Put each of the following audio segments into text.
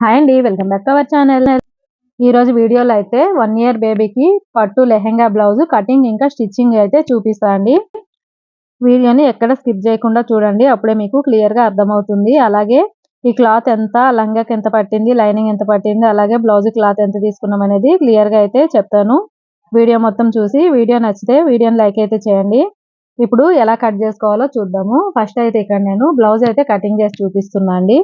Hi అండి welcome back to our channel. ఈ రోజు వీడియోలో అయితే వన్ ఇయర్ బేబీకి పట్టు లెహెంగా బ్లౌజ్ కటింగ్ ఇంకా స్టిచ్చింగ్ అయితే చూపిస్తాండి వీడియోని ఎక్కడ స్కిప్ చేయకుండా చూడండి అప్పుడే మీకు క్లియర్గా అర్థమవుతుంది. అలాగే ఈ క్లాత్ ఎంత లంగాకి ఎంత పట్టింది లైనింగ్ ఎంత పట్టింది అలాగే బ్లౌజ్ క్లాత్ ఎంత తీసుకున్నాం అనేది క్లియర్గా అయితే చెప్తాను. వీడియో మొత్తం చూసి వీడియో నచ్చితే వీడియోని లైక్ అయితే చేయండి. ఇప్పుడు ఎలా కట్ చేసుకోవాలో చూద్దాము. ఫస్ట్ అయితే ఇక్కడ నేను బ్లౌజ్ అయితే కటింగ్ చేసి చూపిస్తున్నా అండి.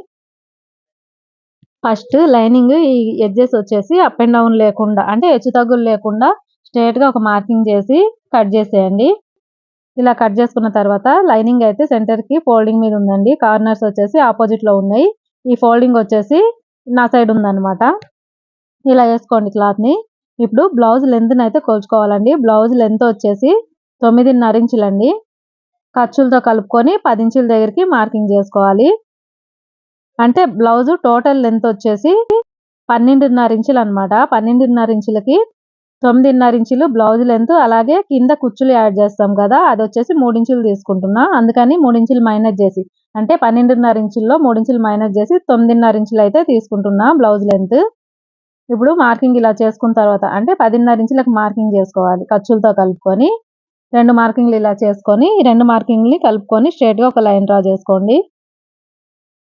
ఫస్ట్ లైనింగ్ ఈ ఎడ్జెస్ వచ్చేసి అప్ అండ్ డౌన్ లేకుండా అంటే హెచ్చు తగ్గులు లేకుండా స్ట్రేట్గా ఒక మార్కింగ్ చేసి కట్ చేసేయండి. ఇలా కట్ చేసుకున్న తర్వాత లైనింగ్ అయితే సెంటర్కి ఫోల్డింగ్ మీద ఉందండి. కార్నర్స్ వచ్చేసి ఆపోజిట్లో ఉన్నాయి. ఈ ఫోల్డింగ్ వచ్చేసి నా సైడ్ ఉందన్నమాట. ఇలా వేసుకోండి క్లాత్ని. ఇప్పుడు బ్లౌజ్ లెంత్ని అయితే కొలుచుకోవాలండి. బ్లౌజ్ లెంత్ వచ్చేసి తొమ్మిదిన్నర ఇంచులండి. ఖర్చులతో కలుపుకొని పది ఇంచుల దగ్గరికి మార్కింగ్ చేసుకోవాలి. అంటే బ్లౌజ్ టోటల్ లెంత్ వచ్చేసి పన్నెండున్నర ఇంచులు అనమాట పన్నెండున్నర ఇంచులకి తొమ్మిదిన్నర ఇంచులు బ్లౌజ్ లెంత్. అలాగే కింద కుచ్చులు యాడ్ చేస్తాం కదా అది వచ్చేసి మూడించులు తీసుకుంటున్నా. అందుకని మూడించులు మైనస్ చేసి అంటే పన్నెండున్నర ఇంచుల్లో మూడించులు మైనస్ చేసి తొమ్మిదిన్నర ఇంచులు అయితే తీసుకుంటున్నా బ్లౌజ్ లెంత్. ఇప్పుడు మార్కింగ్ ఇలా చేసుకున్న తర్వాత అంటే పదిన్నర ఇంచులకు మార్కింగ్ చేసుకోవాలి ఖర్చులతో కలుపుకొని. రెండు మార్కింగ్లు ఇలా చేసుకొని రెండు మార్కింగ్ని కలుపుకొని స్ట్రేట్గా ఒక లైన్ డ్రా చేసుకోండి.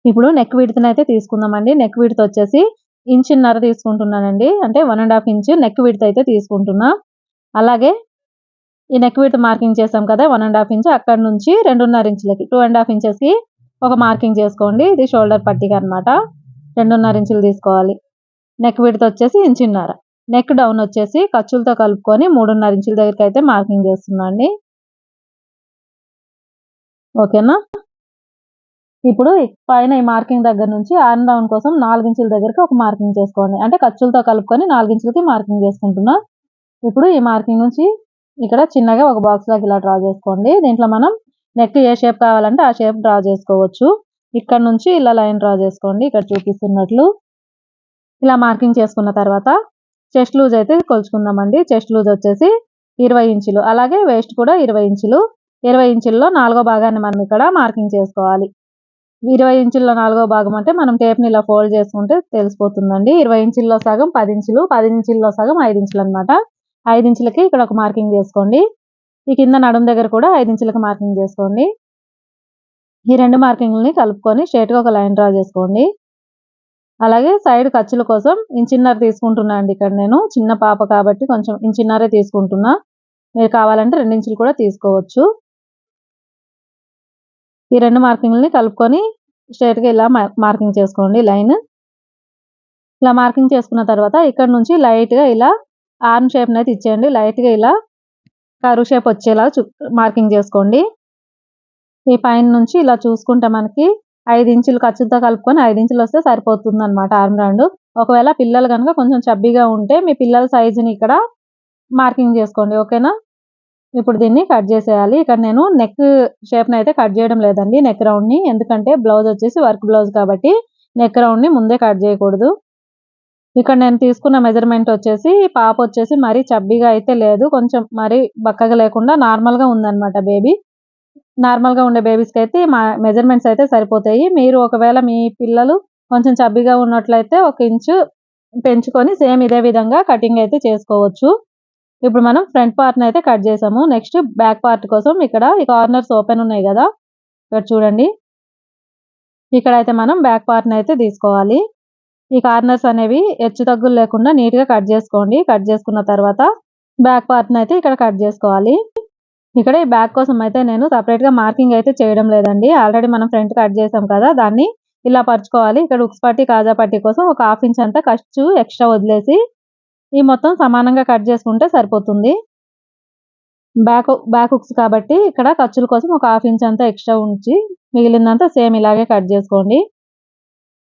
ఇప్పుడు నెక్ విడతను అయితే తీసుకుందామండి. నెక్ విడత వచ్చేసి ఇంచున్నర తీసుకుంటున్నానండి. అంటే one and half inch neck విడత అయితే తీసుకుంటున్నా. అలాగే ఈ నెక్ విడత మార్కింగ్ చేసాం కదా వన్ అండ్ హాఫ్ ఇంచ్ అక్కడ నుంచి రెండున్నర ఇంచులకి టూ అండ్ హాఫ్ ఇంచెస్కి ఒక మార్కింగ్ చేసుకోండి. ఇది షోల్డర్ పట్టిక అనమాట రెండున్నర ఇంచులు తీసుకోవాలి. నెక్ విడత వచ్చేసి ఇంచున్నర. నెక్ డౌన్ వచ్చేసి ఖర్చులతో కలుపుకొని మూడున్నర ఇంచుల దగ్గరికి అయితే మార్కింగ్ చేస్తున్నా అండి ఓకేనా? ఇప్పుడు పైన ఈ మార్కింగ్ దగ్గర నుంచి ఆర్మ్ డౌన్ కోసం నాలుగించుల దగ్గరికి ఒక మార్కింగ్ చేసుకోండి. అంటే ఖర్చులతో కలుపుకొని నాలుగించులకి మార్కింగ్ చేసుకుంటున్నా. ఇప్పుడు ఈ మార్కింగ్ నుంచి ఇక్కడ చిన్నగా ఒక బాక్స్ లాగా ఇలా డ్రా చేసుకోండి. దీంట్లో మనం నెక్ ఏ షేప్ కావాలంటే ఆ షేప్ డ్రా చేసుకోవచ్చు. ఇక్కడ నుంచి ఇలా లైన్ డ్రా చేసుకోండి. ఇక్కడ చూపిస్తున్నట్లు. ఇలా మార్కింగ్ చేసుకున్న తర్వాత చెస్ట్ లూజ్ అయితే కొలుచుకుందామండి. చెస్ట్ లూజ్ వచ్చేసి ఇరవై ఇంచులు. అలాగే వేస్ట్ కూడా ఇరవై ఇంచులు. ఇరవై ఇంచుల్లో నాలుగో భాగాన్ని మనం ఇక్కడ మార్కింగ్ చేసుకోవాలి. ఇరవై ఇంచుల్లో నాలుగో భాగం అంటే మనం టేప్ని ఇలా ఫోల్డ్ చేసుకుంటే తెలిసిపోతుందండి. ఇరవై ఇంచుల్లో సగం పది ఇంచులు పది ఇంచుల్లో సగం ఐదు ఇంచులు అనమాట ఐదు ఇంచులకి ఇక్కడ ఒక మార్కింగ్ చేసుకోండి. ఈ కింద నడుము దగ్గర కూడా ఐదు ఇంచులకి మార్కింగ్ చేసుకోండి. ఈ రెండు మార్కింగ్లని కలుపుకొని స్ట్రేట్గా ఒక లైన్ డ్రా చేసుకోండి. అలాగే సైడ్ ఖర్చుల కోసం ఇంచిన్నర తీసుకుంటున్నా అండి ఇక్కడ నేను. చిన్న పాప కాబట్టి కొంచెం ఇంచిన్నరే తీసుకుంటున్నా. మీరు కావాలంటే రెండించులు కూడా తీసుకోవచ్చు. ఈ రెండు మార్కింగ్ని కలుపుకొని స్ట్రైట్గా ఇలా మార్కింగ్ చేసుకోండి లైన్. ఇలా మార్కింగ్ చేసుకున్న తర్వాత ఇక్కడ నుంచి లైట్గా ఇలా ఆర్మ్ షేప్ అయితే ఇచ్చేయండి. లైట్గా ఇలా కరువు షేప్ వచ్చేలా మార్కింగ్ చేసుకోండి. ఈ పైన నుంచి ఇలా చూసుకుంటే మనకి ఐదు ఇంచులు ఖర్చుతో కలుపుకొని ఐదు ఇంచులు వస్తే సరిపోతుంది అనమాట ఆర్మ్ రౌండ్. ఒకవేళ పిల్లలు కనుక కొంచెం చబ్బీగా ఉంటే మీ పిల్లల సైజుని ఇక్కడ మార్కింగ్ చేసుకోండి. ఓకేనా? ఇప్పుడు దీన్ని కట్ చేసేయాలి. ఇక్కడ నేను నెక్ షేప్ని అయితే కట్ చేయడం లేదండి. నెక్ రౌండ్ని ఎందుకంటే బ్లౌజ్ వచ్చేసి వర్క్ బ్లౌజ్ కాబట్టి నెక్ రౌండ్ని ముందే కట్ చేయకూడదు. ఇక్కడ నేను తీసుకున్న మెజర్మెంట్ వచ్చేసి పాప వచ్చేసి మరీ చబ్బీగా అయితే లేదు. కొంచెం మరీ బక్కగా లేకుండా నార్మల్గా ఉందన్నమాట బేబీ నార్మల్గా ఉండే బేబీస్కి అయితే మా మెజర్మెంట్స్ అయితే సరిపోతాయి. మీరు ఒకవేళ మీ పిల్లలు కొంచెం చబ్బీగా ఉన్నట్లయితే ఒక ఇంచు పెంచుకొని సేమ్ ఇదే విధంగా కటింగ్ అయితే చేసుకోవచ్చు. ఇప్పుడు మనం ఫ్రంట్ పార్ట్ని అయితే కట్ చేసాము. నెక్స్ట్ బ్యాక్ పార్ట్ కోసం ఇక్కడ ఈ కార్నర్స్ ఓపెన్ ఉన్నాయి కదా. ఇక్కడ చూడండి. ఇక్కడ అయితే మనం బ్యాక్ పార్ట్ అయితే తీసుకోవాలి. ఈ కార్నర్స్ అనేవి హెచ్చు తగ్గులు లేకుండా నీట్గా కట్ చేసుకోండి. కట్ చేసుకున్న తర్వాత బ్యాక్ పార్ట్ అయితే ఇక్కడ కట్ చేసుకోవాలి. ఇక్కడ ఈ బ్యాక్ కోసం అయితే నేను సపరేట్గా మార్కింగ్ అయితే చేయడం లేదండి. ఆల్రెడీ మనం ఫ్రంట్ కట్ చేసాం కదా. దాన్ని ఇలా పరుచుకోవాలి. ఇక్కడ ఉక్స్ పట్టి కాజా పట్టి కోసం ఒక హాఫ్ ఇంచ్ అంతా ఖర్చు ఎక్స్ట్రా వదిలేసి ఈ మొత్తం సమానంగా కట్ చేసుకుంటే సరిపోతుంది. బ్యాక్ బ్యాక్ హుక్స్ కాబట్టి ఇక్కడ ఖర్చుల కోసం ఒక హాఫ్ ఇంచ్ అంతా ఎక్స్ట్రా ఉంచి మిగిలిందంతా సేమ్ ఇలాగే కట్ చేసుకోండి.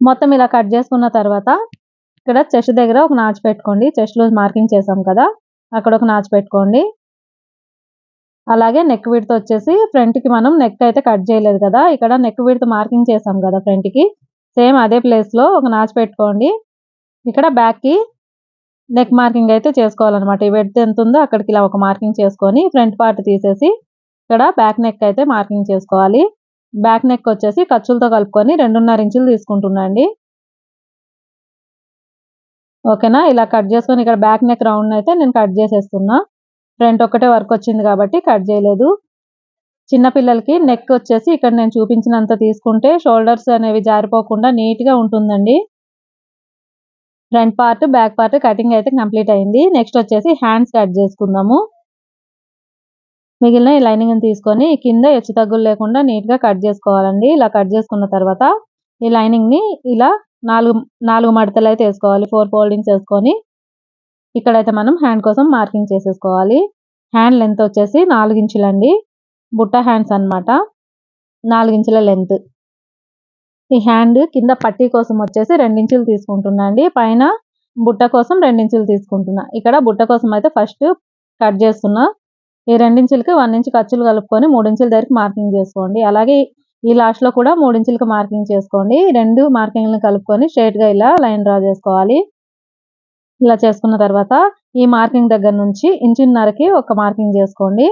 మొత్తం ఇలా కట్ చేసుకున్న తర్వాత ఇక్కడ చెస్ట్ దగ్గర ఒక నాచు పెట్టుకోండి. చెస్ట్లో మార్కింగ్ చేసాం కదా అక్కడ ఒక నాచు పెట్టుకోండి. అలాగే నెక్ విడత వచ్చేసి ఫ్రంట్కి మనం నెక్ అయితే కట్ చేయలేదు కదా ఇక్కడ నెక్ విడత మార్కింగ్ చేసాం కదా ఫ్రంట్కి సేమ్ అదే ప్లేస్లో ఒక నాచు పెట్టుకోండి. ఇక్కడ బ్యాక్కి నెక్ మార్కింగ్ అయితే చేసుకోవాలన్నమాట. ఈ వెడ్త్ ఎంత ఉందో అక్కడికి ఇలా ఒక మార్కింగ్ చేసుకొని ఫ్రంట్ పార్ట్ తీసేసి ఇక్కడ బ్యాక్ నెక్ అయితే మార్కింగ్ చేసుకోవాలి. బ్యాక్ నెక్ వచ్చేసి ఖర్చులతో కలుపుకొని రెండున్నర ఇంచులు తీసుకుంటున్నా అండి. ఓకేనా? ఇలా కట్ చేసుకొని ఇక్కడ బ్యాక్ నెక్ రౌండ్ అయితే నేను కట్ చేసేస్తున్నా. ఫ్రంట్ ఒక్కటే వర్క్ వచ్చింది కాబట్టి కట్ చేయలేదు. చిన్నపిల్లలకి నెక్ వచ్చేసి ఇక్కడ నేను చూపించినంత తీసుకుంటే షోల్డర్స్ అనేవి జారిపోకుండా నీట్గా ఉంటుందండి. Front part back part cutting అయితే కంప్లీట్ అయింది. నెక్స్ట్ వచ్చేసి హ్యాండ్స్ కట్ చేసుకుందాము. మిగిలిన ఈ లైనింగ్ తీసుకొని కింద హెచ్చు తగ్గులు లేకుండా నీట్గా కట్ చేసుకోవాలండి. ఇలా కట్ చేసుకున్న తర్వాత ఈ లైనింగ్ని ఇలా నాలుగు నాలుగు మడతలు అయితే వేసుకోవాలి. ఫోర్ ఫోల్డింగ్స్ వేసుకొని ఇక్కడైతే మనం హ్యాండ్ కోసం మార్కింగ్ చేసేసుకోవాలి. హ్యాండ్ లెంత్ వచ్చేసి నాలుగు ఇంచులండి. బుట్ట హ్యాండ్స్ అన్నమాట. నాలుగు ఇంచుల లెంత్ ఈ హ్యాండ్ కింద పట్టీ కోసం వచ్చేసి రెండించులు తీసుకుంటున్నా అండి. పైన బుట్ట కోసం రెండించులు తీసుకుంటున్నా. ఇక్కడ బుట్ట కోసం అయితే ఫస్ట్ కట్ చేస్తున్నా. ఈ రెండించులకి వన్ ఇంచ్ ఖర్చులు కలుపుకొని మూడించుల దగ్గరికి మార్కింగ్ చేసుకోండి. అలాగే ఈ లాస్ట్లో కూడా మూడించులకి మార్కింగ్ చేసుకోండి. రెండు మార్కింగ్లను కలుపుకొని స్ట్రైట్గా ఇలా లైన్ డ్రా చేసుకోవాలి. ఇలా చేసుకున్న తర్వాత ఈ మార్కింగ్ దగ్గర నుంచి ఇంచున్నరకి ఒక మార్కింగ్ చేసుకోండి.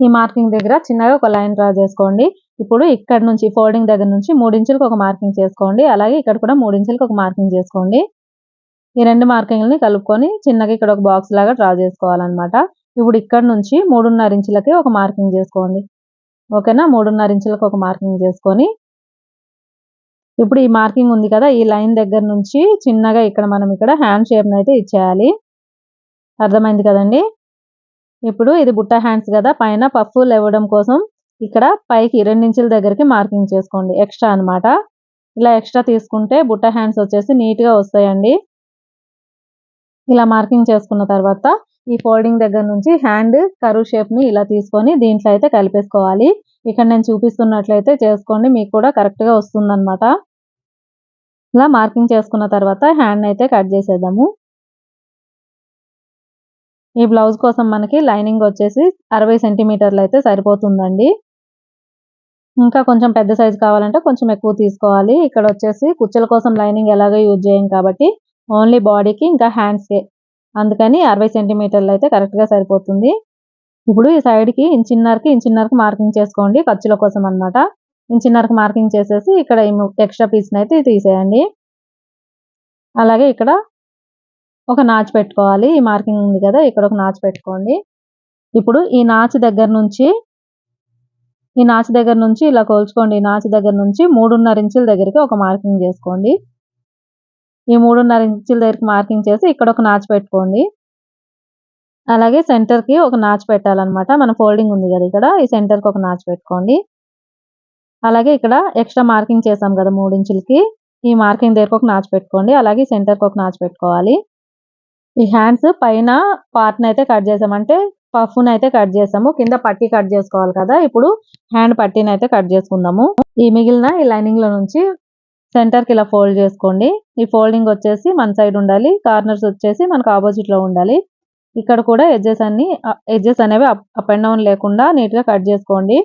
ఈ మార్కింగ్ దగ్గర చిన్నగా ఒక లైన్ డ్రా చేసుకోండి. ఇప్పుడు ఇక్కడ నుంచి ఫోల్డింగ్ దగ్గర నుంచి మూడించులకు ఒక మార్కింగ్ చేసుకోండి. అలాగే ఇక్కడ కూడా మూడించులకు ఒక మార్కింగ్ చేసుకోండి. ఈ రెండు మార్కింగ్లని కలుపుకొని చిన్నగా ఇక్కడ ఒక బాక్స్ లాగా డ్రా చేసుకోవాలన్నమాట. ఇప్పుడు ఇక్కడ నుంచి మూడున్నర ఇంచులకి ఒక మార్కింగ్ చేసుకోండి. ఓకేనా? మూడున్నర ఇంచులకు ఒక మార్కింగ్ చేసుకొని. ఇప్పుడు ఈ మార్కింగ్ ఉంది కదా ఈ లైన్ దగ్గర నుంచి చిన్నగా ఇక్కడ మనం ఇక్కడ హ్యాండ్ షేప్ అయితే ఇచ్చేయాలి. అర్థమైంది కదండి? ఇప్పుడు ఇది బుట్ట హ్యాండ్స్ కదా పైన పఫ్ లేవడం కోసం ఇక్కడ పైకి రెండించుల దగ్గరికి మార్కింగ్ చేసుకోండి. ఎక్స్ట్రా అన్నమాట. ఇలా ఎక్స్ట్రా తీసుకుంటే బుట్ట హ్యాండ్స్ వచ్చేసి నీట్గా వస్తాయండి. ఇలా మార్కింగ్ చేసుకున్న తర్వాత ఈ ఫోల్డింగ్ దగ్గర నుంచి హ్యాండ్ కరువు షేప్ని ఇలా తీసుకొని దీంట్లో అయితే కలిపేసుకోవాలి. ఇక్కడ నేను చూపిస్తున్నట్లయితే చేసుకోండి. మీకు కూడా కరెక్ట్గా వస్తుందన్నమాట. ఇలా మార్కింగ్ చేసుకున్న తర్వాత హ్యాండ్ అయితే కట్ చేసేద్దాము. ఈ బ్లౌజ్ కోసం మనకి లైనింగ్ వచ్చేసి అరవై సెంటీమీటర్లు అయితే సరిపోతుందండి. ఇంకా కొంచెం పెద్ద సైజు కావాలంటే కొంచెం ఎక్కువ తీసుకోవాలి. ఇక్కడ వచ్చేసి కుచ్చుల కోసం లైనింగ్ ఎలాగో యూజ్ చేయం కాబట్టి ఓన్లీ బాడీకి ఇంకా హ్యాండ్స్కే అందుకని అరవై సెంటీమీటర్లు అయితే కరెక్ట్గా సరిపోతుంది. ఇప్పుడు ఈ సైడ్కి ఇంచిన్నరకి ఇంచిన్నరకి మార్కింగ్ చేసుకోండి ఖర్చుల కోసం అనమాట ఇంచిన్నరకి మార్కింగ్ చేసేసి ఇక్కడ ఎక్స్ట్రా పీస్ని అయితే తీసేయండి. అలాగే ఇక్కడ ఒక నాచు పెట్టుకోవాలి. ఈ మార్కింగ్ ఉంది కదా ఇక్కడ ఒక నాచు పెట్టుకోండి. ఇప్పుడు ఈ నాచు దగ్గర నుంచి ఈ నాచు దగ్గర నుంచి ఇలా కోల్చుకోండి. ఈ నాచు దగ్గర నుంచి మూడున్నర ఇంచుల దగ్గరికి ఒక మార్కింగ్ చేసుకోండి. ఈ మూడున్నర ఇంచుల దగ్గరికి మార్కింగ్ చేసి ఇక్కడ ఒక నాచు పెట్టుకోండి. అలాగే సెంటర్కి ఒక నాచు పెట్టాలన్నమాట. మన ఫోల్డింగ్ ఉంది కదా ఇక్కడ. ఈ సెంటర్కి ఒక నాచు పెట్టుకోండి. అలాగే ఇక్కడ ఎక్స్ట్రా మార్కింగ్ చేసాం కదా మూడు ఇంచులకి. ఈ మార్కింగ్ దగ్గరకు ఒక నాచు పెట్టుకోండి. అలాగే సెంటర్కి ఒక నాచు పెట్టుకోవాలి. ఈ హ్యాండ్స్ పైన పార్ట్ని అయితే కట్ చేసామంటే పఫ్ అయితే కట్ చేసాము. కింద పట్టి కట్ చేసుకోవాలి కదా. ఇప్పుడు హ్యాండ్ పట్టీని అయితే కట్ చేసుకుందాము. ఈ మిగిలిన ఈ లైనింగ్లో నుంచి సెంటర్కి ఇలా ఫోల్డ్ చేసుకోండి. ఈ ఫోల్డింగ్ వచ్చేసి మన సైడ్ ఉండాలి. కార్నర్స్ వచ్చేసి మనకు ఆపోజిట్లో ఉండాలి. ఇక్కడ కూడా ఎడ్జెస్ అన్ని ఎడ్జెస్ అనేవి అప్ అండ్ డౌన్ లేకుండా నీట్గా కట్ చేసుకోండి.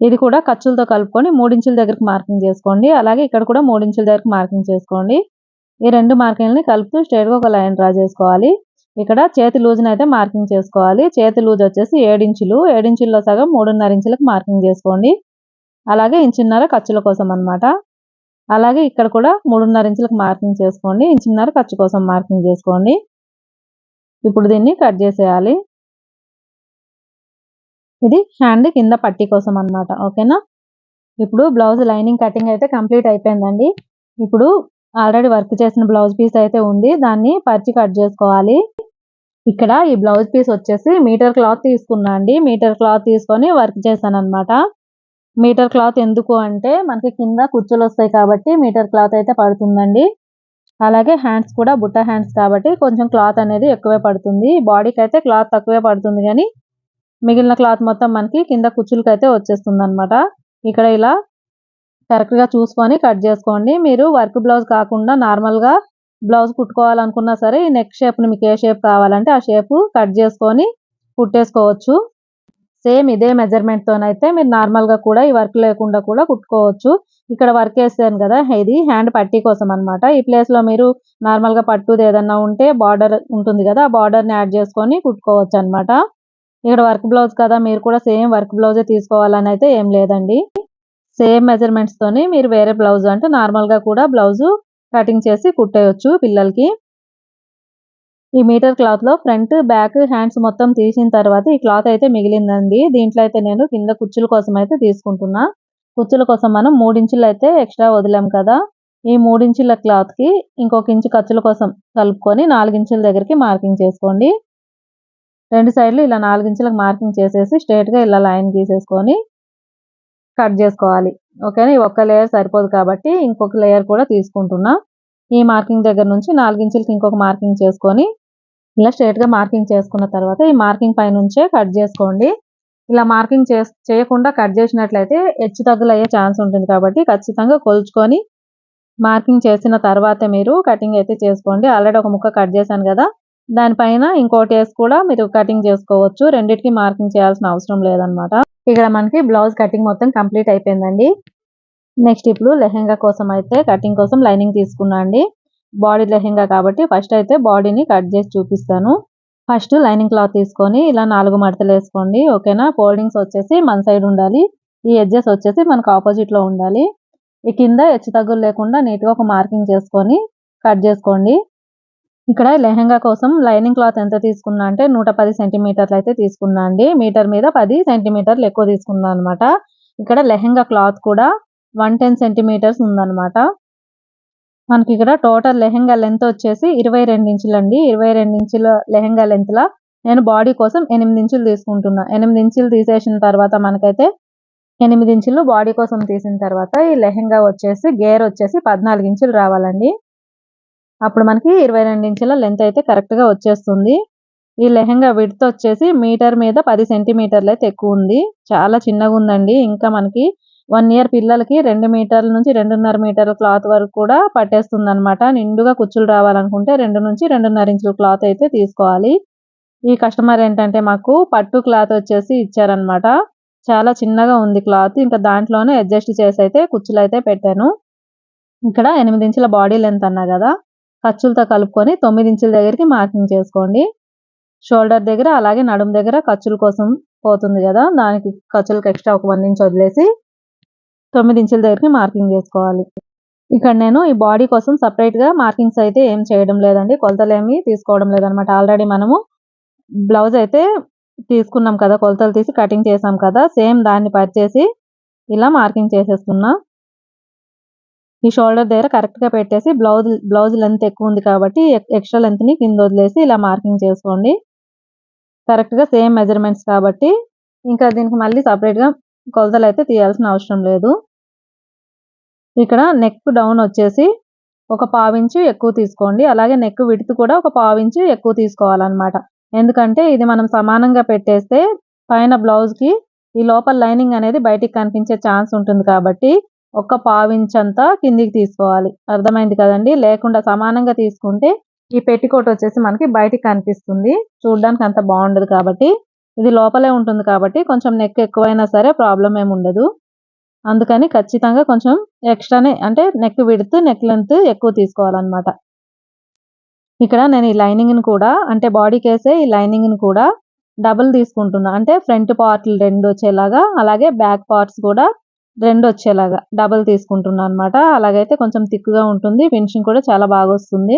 ఇది కూడా ఖర్చులతో కలుపుకొని మూడించుల దగ్గరికి మార్కింగ్ చేసుకోండి. అలాగే ఇక్కడ కూడా మూడించుల దగ్గరికి మార్కింగ్ చేసుకోండి. ఈ రెండు మార్కింగ్ని కలుపుతూ స్ట్రేట్గా ఒక లైన్ డ్రా చేసుకోవాలి. ఇక్కడ చేతి లూజ్ని అయితే మార్కింగ్ చేసుకోవాలి. చేతి లూజ్ వచ్చేసి ఏడించులు ఏడించుల్లో సగం మూడున్నర ఇంచులకు మార్కింగ్ చేసుకోండి. అలాగే ఇంచున్నర ఖర్చుల కోసం అన్నమాట. అలాగే ఇక్కడ కూడా మూడున్నర ఇంచులకు మార్కింగ్ చేసుకోండి. ఇంచున్నర ఖర్చు కోసం మార్కింగ్ చేసుకోండి. ఇప్పుడు దీన్ని కట్ చేసేయాలి. ఇది హ్యాండ్ కింద పట్టి కోసం అన్నమాట. ఓకేనా? ఇప్పుడు బ్లౌజ్ లైనింగ్ కటింగ్ అయితే కంప్లీట్ అయిపోయిందండి. ఇప్పుడు ఆల్రెడీ వర్క్ చేసిన బ్లౌజ్ పీస్ అయితే ఉంది. దాన్ని పరిచి కట్ చేసుకోవాలి. ఇక్కడ ఈ బ్లౌజ్ పీస్ వచ్చేసి మీటర్ క్లాత్ తీసుకున్నా అండి. మీటర్ క్లాత్ తీసుకొని వర్క్ చేశాను అనమాట మీటర్ క్లాత్ ఎందుకు అంటే మనకి కింద కుచ్చులు వస్తాయి కాబట్టి మీటర్ క్లాత్ అయితే పడుతుందండి. అలాగే హ్యాండ్స్ కూడా బుట్ట హ్యాండ్స్ కాబట్టి కొంచెం క్లాత్ అనేది ఎక్కువే పడుతుంది. బాడీకి అయితే క్లాత్ తక్కువే పడుతుంది కానీ మిగిలిన క్లాత్ మొత్తం మనకి కింద కుచ్చులకి అయితే వచ్చేస్తుంది అనమాట ఇక్కడ ఇలా కరెక్ట్గా చూసుకొని కట్ చేసుకోండి. మీరు వర్క్ బ్లౌజ్ కాకుండా నార్మల్గా బ్లౌజ్ కుట్టుకోవాలనుకున్నా సరే ఈ నెక్ షేప్ని మీకు ఏ షేప్ కావాలంటే ఆ షేప్ కట్ చేసుకొని కుట్టేసుకోవచ్చు. సేమ్ ఇదే మెజర్మెంట్ తోనైతే మీరు నార్మల్గా కూడా ఈ వర్క్ లేకుండా కూడా కుట్టుకోవచ్చు. ఇక్కడ వర్క్ వేసాను కదా ఇది హ్యాండ్ పట్టీ కోసం అన్నమాట. ఈ ప్లేస్లో మీరు నార్మల్గా పట్టుది ఏదన్నా ఉంటే బార్డర్ ఉంటుంది కదా ఆ బార్డర్ని యాడ్ చేసుకొని కుట్టుకోవచ్చు అన్నమాట ఇక్కడ వర్క్ బ్లౌజ్ కదా మీరు కూడా సేమ్ వర్క్ బ్లౌజే తీసుకోవాలని అయితే ఏం లేదండి. సేమ్ మెజర్మెంట్స్ తోని మీరు వేరే బ్లౌజ్ అంటే నార్మల్గా కూడా బ్లౌజు కటింగ్ చేసి కుట్టేయచ్చు పిల్లలకి. ఈ మీటర్ క్లాత్లో ఫ్రంట్ బ్యాక్ హ్యాండ్స్ మొత్తం తీసిన తర్వాత ఈ క్లాత్ అయితే మిగిలిందండి. దీంట్లో అయితే నేను కింద కుచ్చుల కోసం అయితే తీసుకుంటున్నా. కుచ్చుల కోసం మనం మూడించులు అయితే ఎక్స్ట్రా వదిలాం కదా. ఈ మూడించుల క్లాత్కి ఇంకొక ఇంచు ఖర్చుల కోసం కలుపుకొని నాలుగించుల దగ్గరికి మార్కింగ్ చేసుకోండి. రెండు సైడ్లు ఇలా నాలుగించులకు మార్కింగ్ చేసేసి స్ట్రేట్గా ఇలా లైన్ గీసేసుకొని కట్ చేసుకోవాలి. ఓకేనా? ఈ ఒక్క లేయర్ సరిపోదు కాబట్టి ఇంకొక లేయర్ కూడా తీసుకుంటున్నా. ఈ మార్కింగ్ దగ్గర నుంచి నాలుగించులకి ఇంకొక మార్కింగ్ చేసుకొని ఇలా స్ట్రైట్గా మార్కింగ్ చేసుకున్న తర్వాత ఈ మార్కింగ్ పై నుంచే కట్ చేసుకోండి. ఇలా మార్కింగ్ చేయకుండా కట్ చేసినట్లయితే హెచ్చు తగ్గులు అయ్యే ఛాన్స్ ఉంటుంది కాబట్టి ఖచ్చితంగా కొలుచుకొని మార్కింగ్ చేసిన తర్వాత మీరు కటింగ్ అయితే చేసుకోండి. ఆల్రెడీ ఒక ముక్క కట్ చేశాను కదా దానిపైన ఇంకోటి వేసి కూడా మీరు కటింగ్ చేసుకోవచ్చు. రెండింటికి మార్కింగ్ చేయాల్సిన అవసరం లేదనమాట ఇక్కడ మనకి బ్లౌజ్ కటింగ్ మొత్తం కంప్లీట్ అయిపోయిందండి. నెక్స్ట్ ఇప్పుడు లెహెంగా కోసం అయితే కటింగ్ కోసం లైనింగ్ తీసుకున్నా అండి. బాడీ లెహెంగా కాబట్టి ఫస్ట్ అయితే బాడీని కట్ చేసి చూపిస్తాను. ఫస్ట్ లైనింగ్ క్లాత్ తీసుకొని ఇలా నాలుగు మడతలు వేసుకోండి. ఓకేనా? ఫోల్డింగ్స్ వచ్చేసి మన సైడ్ ఉండాలి. ఈ ఎడ్జెస్ వచ్చేసి మనకు ఆపోజిట్లో ఉండాలి. ఈ కింద హెచ్చు తగ్గులు లేకుండా నీట్గా ఒక మార్కింగ్ చేసుకొని కట్ చేసుకోండి. ఇక్కడ లెహెంగా కోసం లైనింగ్ క్లాత్ ఎంత తీసుకున్నా అంటే నూట పది సెంటీమీటర్లు అయితే తీసుకున్నా అండి. మీటర్ మీద పది సెంటీమీటర్లు ఎక్కువ తీసుకున్నా అనమాట ఇక్కడ లెహెంగా క్లాత్ కూడా వన్ టెన్ సెంటీమీటర్స్ ఉందన్నమాట. మనకి ఇక్కడ టోటల్ లెహెంగా లెంత్ వచ్చేసి ఇరవై రెండు ఇంచులు అండి. ఇరవై రెండు ఇంచుల లెహెంగా లెంత్లా నేను బాడీ కోసం ఎనిమిది ఇంచులు తీసుకుంటున్నా. ఎనిమిది ఇంచులు తీసేసిన తర్వాత మనకైతే ఎనిమిది ఇంచులు బాడీ కోసం తీసిన తర్వాత ఈ లెహెంగా వచ్చేసి గేర్ వచ్చేసి పద్నాలుగు ఇంచులు రావాలండి. అప్పుడు మనకి ఇరవై రెండు ఇంచుల లెంత్ అయితే కరెక్ట్గా వచ్చేస్తుంది. ఈ లెహెంగా విడ్త్ వచ్చేసి మీటర్ మీద పది సెంటీమీటర్లు అయితే ఎక్కువ ఉంది. చాలా చిన్నగా ఉందండి. ఇంకా మనకి వన్ ఇయర్ పిల్లలకి రెండు మీటర్ల నుంచి రెండున్నర మీటర్ల క్లాత్ వరకు కూడా పట్టేస్తుంది అనమాట నిండుగా కుచ్చులు రావాలనుకుంటే రెండు నుంచి రెండున్నర ఇంచుల క్లాత్ అయితే తీసుకోవాలి. ఈ కస్టమర్ ఏంటంటే మాకు పట్టు క్లాత్ వచ్చేసి ఇచ్చారనమాట చాలా చిన్నగా ఉంది క్లాత్ ఇంకా దాంట్లోనే అడ్జస్ట్ చేసి అయితే కుచ్చులు అయితే పెట్టాను. ఇక్కడ ఎనిమిది ఇంచుల బాడీ లెంత్ అన్నా కదా. ఖర్చులతో కలుపుకొని తొమ్మిది ఇంచుల దగ్గరికి మార్కింగ్ చేసుకోండి. షోల్డర్ దగ్గర అలాగే నడుము దగ్గర ఖర్చుల కోసం పోతుంది కదా దానికి ఖర్చులకు ఎక్స్ట్రా ఒక వన్ ఇంచ్ వదిలేసి తొమ్మిది ఇంచుల దగ్గరికి మార్కింగ్ చేసుకోవాలి. ఇక్కడ నేను ఈ బాడీ కోసం సపరేట్గా మార్కింగ్స్ అయితే ఏం చేయడం లేదండి కొలతలు ఏమి తీసుకోవడం లేదనమాట. ఆల్రెడీ మనము బ్లౌజ్ అయితే తీసుకున్నాం కదా కొలతలు తీసి కటింగ్ చేసాం కదా సేమ్ దాన్ని పరిచేసి ఇలా మార్కింగ్ చేసేస్తున్నా. ఈ షోల్డర్ దగ్గర కరెక్ట్గా పెట్టేసి బ్లౌజ్ బ్లౌజ్ లెంత్ ఎక్కువ ఉంది కాబట్టి ఎక్స్ట్రా లెంత్ని కింద వదిలేసి ఇలా మార్కింగ్ చేసుకోండి. కరెక్ట్గా సేమ్ మెజర్మెంట్స్ కాబట్టి ఇంకా దీనికి మళ్ళీ సపరేట్గా కొలతలు అయితే తీయాల్సిన అవసరం లేదు. ఇక్కడ నెక్ డౌన్ వచ్చేసి ఒక పావించు ఎక్కువ తీసుకోండి. అలాగే నెక్ విడుతు కూడా ఒక పావించు ఎక్కువ తీసుకోవాలన్నమాట. ఎందుకంటే ఇది మనం సమానంగా పెట్టేస్తే పైన బ్లౌజ్కి ఈ లోపల లైనింగ్ అనేది బయటికి కనిపించే ఛాన్స్ ఉంటుంది కాబట్టి ఒక పావించంతా కిందికి తీసుకోవాలి. అర్థమైంది కదండి? లేకుండా సమానంగా తీసుకుంటే ఈ పెట్టికోట్ వచ్చేసి మనకి బయటికి కనిపిస్తుంది. చూడడానికి అంత బాగుండదు కాబట్టి. ఇది లోపలే ఉంటుంది కాబట్టి కొంచెం నెక్ ఎక్కువైనా సరే ప్రాబ్లం ఏమి ఉండదు. అందుకని ఖచ్చితంగా కొంచెం ఎక్స్ట్రానే అంటే నెక్ విడుతూ నెక్ లెంత్ ఎక్కువ తీసుకోవాలన్నమాట. ఇక్కడ నేను ఈ లైనింగ్ని కూడా అంటే బాడీకి వేసే ఈ లైనింగ్ని కూడా డబుల్ తీసుకుంటున్నా. అంటే ఫ్రంట్ పార్ట్లు రెండు వచ్చేలాగా అలాగే బ్యాక్ పార్ట్స్ కూడా రెండు వచ్చేలాగా డబల్ తీసుకుంటున్నా అనమాట అలాగైతే కొంచెం థిక్గా ఉంటుంది. ఫినిషింగ్ కూడా చాలా బాగా వస్తుంది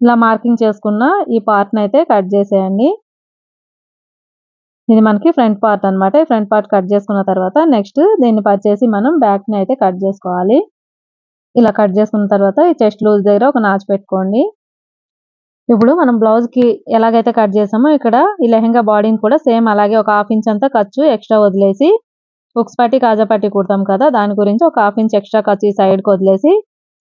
ఇలా మార్కింగ్ చేసుకున్న ఈ పార్ట్ని అయితే కట్ చేసేయండి. ఇది మనకి ఫ్రంట్ పార్ట్ అనమాట ఈ ఫ్రంట్ పార్ట్ కట్ చేసుకున్న తర్వాత నెక్స్ట్ దీన్ని పర్చేసి మనం బ్యాక్ని అయితే కట్ చేసుకోవాలి. ఇలా కట్ చేసుకున్న తర్వాత ఈ చెస్ట్ లూజ్ దగ్గర ఒక నాచు పెట్టుకోండి. ఇప్పుడు మనం బ్లౌజ్కి ఎలాగైతే కట్ చేసామో ఇక్కడ ఈ లెహంగా బాడీని కూడా సేమ్ అలాగే ఒక హాఫ్ ఇంచ్ అంతా ఖర్చు ఎక్స్ట్రా వదిలేసి హుక్స్ పట్టి కాజా పట్టి కుడతాం కదా దాని గురించి ఒక హాఫ్ ఇంచ్ ఎక్స్ట్రా ఖర్చు సైడ్కి సైడ్కి వదిలేసి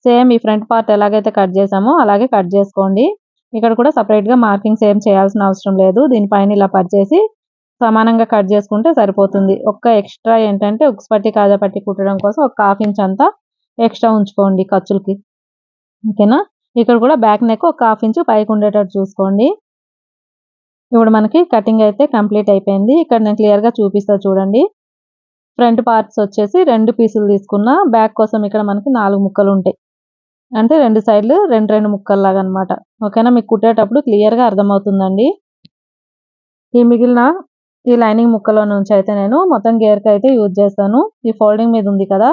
సేమ్ ఈ ఫ్రంట్ పార్ట్ ఎలాగైతే కట్ చేసామో అలాగే కట్ చేసుకోండి. ఇక్కడ కూడా సపరేట్గా మార్కింగ్స్ ఏం చేయాల్సిన అవసరం లేదు. దీనిపైన ఇలా పరిచేసి సమానంగా కట్ చేసుకుంటే సరిపోతుంది. ఒక్క ఎక్స్ట్రా ఏంటంటే ఉక్స్ పట్టి కాజా పట్టి కుట్టడం కోసం ఒక హాఫ్ ఇంచ్ అంతా ఎక్స్ట్రా ఉంచుకోండి ఖర్చులకి. ఓకేనా? ఇక్కడ కూడా బ్యాక్ నెక్ ఒక హాఫ్ ఇంచ్ పైకి ఉండేటట్టు చూసుకోండి. ఇప్పుడు మనకి కటింగ్ అయితే కంప్లీట్ అయిపోయింది. ఇక్కడ నేను క్లియర్గా చూపిస్తా చూడండి. ఫ్రంట్ పార్ట్స్ వచ్చేసి రెండు పీసులు తీసుకున్న బ్యాక్ కోసం ఇక్కడ మనకి నాలుగు ముక్కలు ఉంటాయి అంటే రెండు సైడ్లు రెండు రెండు ముక్కలు లాగా అనమాట ఓకేనా? మీకు కుట్టేటప్పుడు క్లియర్గా అర్థమవుతుందండి. ఈ మిగిలిన ఈ లైనింగ్ ముక్కలో నుంచి అయితే నేను మొత్తం గేర్కి అయితే యూజ్ చేస్తాను. ఈ ఫోల్డింగ్ మీద ఉంది కదా?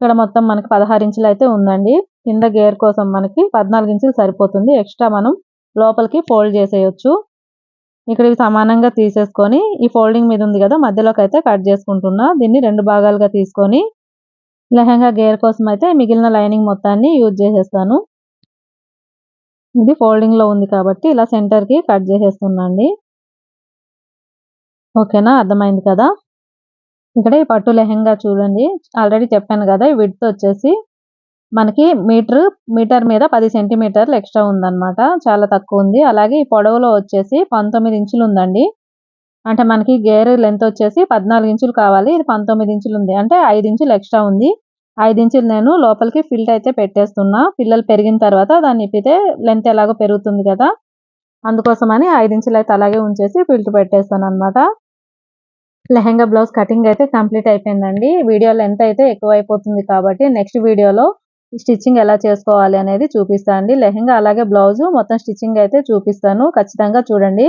ఇక్కడ మొత్తం మనకి పదహారు ఇంచులు అయితే ఉందండి. కింద గేర్ కోసం మనకి పద్నాలుగు ఇంచులు సరిపోతుంది. ఎక్స్ట్రా మనం లోపలికి ఫోల్డ్ చేసేయచ్చు. ఇక్కడ ఇవి సమానంగా తీసేసుకొని ఈ ఫోల్డింగ్ మీద ఉంది కదా మధ్యలోకి అయితే కట్ చేసుకుంటున్నా. దీన్ని రెండు భాగాలుగా తీసుకొని లెహంగా గేర్ కోసం అయితే మిగిలిన లైనింగ్ మొత్తాన్ని యూజ్ చేసేస్తాను. ఇది ఫోల్డింగ్లో ఉంది కాబట్టి ఇలా సెంటర్కి కట్ చేసేస్తున్నాండి. ఓకేనా? అర్థమైంది కదా? ఇక్కడ ఈ పట్టు లెహంగా చూడండి. ఆల్రెడీ చెప్పాను కదా ఈ విడ్త్ వచ్చేసి మనకి మీటర్ మీటర్ మీద పది సెంటీమీటర్లు ఎక్స్ట్రా ఉందన్నమాట. చాలా తక్కువ ఉంది. అలాగే ఈ పొడవులో వచ్చేసి పంతొమ్మిది ఇంచులు ఉందండి. అంటే మనకి గేర్ లెంత్ వచ్చేసి పద్నాలుగు ఇంచులు కావాలి. ఇది పంతొమ్మిది ఇంచులు ఉంది. అంటే ఐదు ఇంచులు ఎక్స్ట్రా ఉంది. ఐదు ఇంచులు నేను లోపలికి ఫిల్ట్ అయితే పెట్టేస్తున్నా. పిల్లలు పెరిగిన తర్వాత దాన్ని ఇప్పితే లెంత్ ఎలాగో పెరుగుతుంది కదా. అందుకోసమని ఐదు ఇంచులు అయితే అలాగే ఉంచేసి ఫిల్ట్ పెట్టేస్తాను అనమాట లెహంగా బ్లౌజ్ కటింగ్ అయితే కంప్లీట్ అయిపోయిందండి. వీడియో లెంత్ అయితే ఎక్కువ అయిపోతుంది కాబట్టి నెక్స్ట్ వీడియోలో స్టిచ్చింగ్ ఎలా చేసుకోవాలి అనేది చూపిస్తాను అండి. లెహంగా అలాగే బ్లౌజ్ మొత్తం స్టిచ్చింగ్ అయితే చూపిస్తాను. ఖచ్చితంగా చూడండి.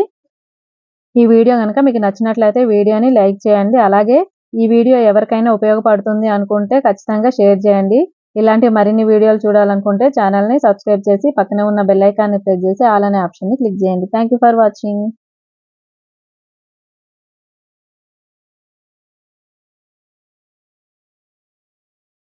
ఈ వీడియో కనుక మీకు నచ్చినట్లయితే వీడియోని లైక్ చేయండి. అలాగే ఈ వీడియో ఎవరికైనా ఉపయోగపడుతుంది అనుకుంటే ఖచ్చితంగా షేర్ చేయండి. ఇలాంటి మరిన్ని వీడియోలు చూడాలనుకుంటే ఛానల్ని సబ్స్క్రైబ్ చేసి పక్కనే ఉన్న బెల్ ఐకాన్ని ప్రెస్ చేసి ఆల్ అనే ఆప్షన్ని క్లిక్ చేయండి. Thank for watching.